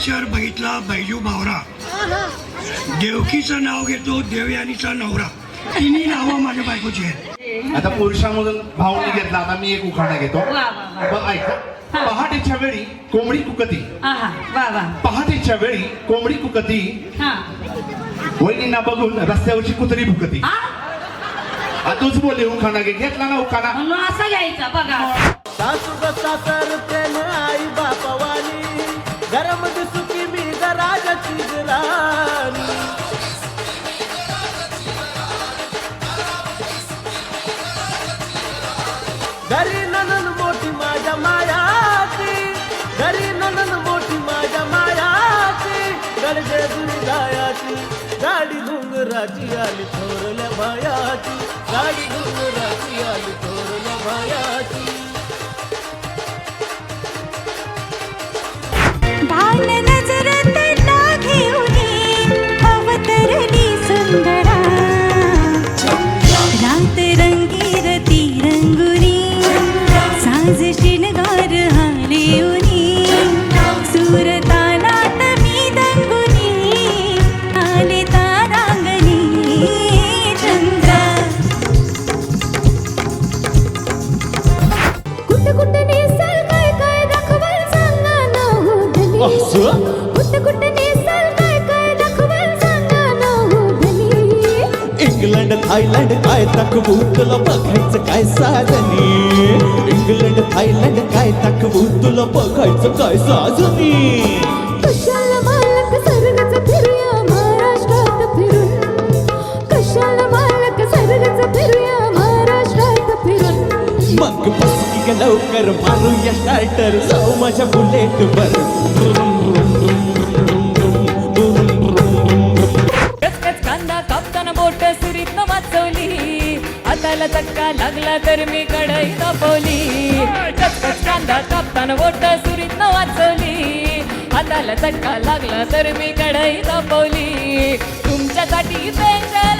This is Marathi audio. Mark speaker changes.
Speaker 1: पिक्चर बघितला बैजू बावरा देवकीचं नाव घेतो देवयानीचा नवरा. तिन्ही नावं माझ्या बायकोची आहेत.
Speaker 2: आता पुरुषामधून भावनी घेतला आता मी एक उखाणा घेतो. ऐका. पहाटेच्या वेळी कोंबडी कुकती. पहाटेच्या वेळी कोंबडी कुकती.
Speaker 3: हा.
Speaker 2: वहिनींना बघून रस्त्यावरची कुत्री भुकती.
Speaker 3: आ?
Speaker 2: आ, तूच बोलले उखाणा घे. घेतला ना उखाणा?
Speaker 3: असा घ्यायचा बघा.
Speaker 4: घरी ननन मोठी माझ्या मायाची घरी ननन मोठी माझ्या मायाची गडगे दुर्गायाची गाडी घुंगराची आली थोरल्या मायाची गाडी घुंगराची इंग्लंड थायलंड काय दाखवू तुला बघायचं काय साधनी इंग्लंड थायलंड काय दाखवू तुला बघायचं काय
Speaker 5: फिरून?
Speaker 4: मग बस लवकर मारूया स्टार्टर जाऊ माझ्या बुलेट वर.
Speaker 6: हाताला चटका लागला तर मी कढई तापवली कचकच कांदा कापताना बोट सुरीत न वाचवली. हाताला चटका लागला तर मी कढई तापवली तुमच्यासाठी पेंजल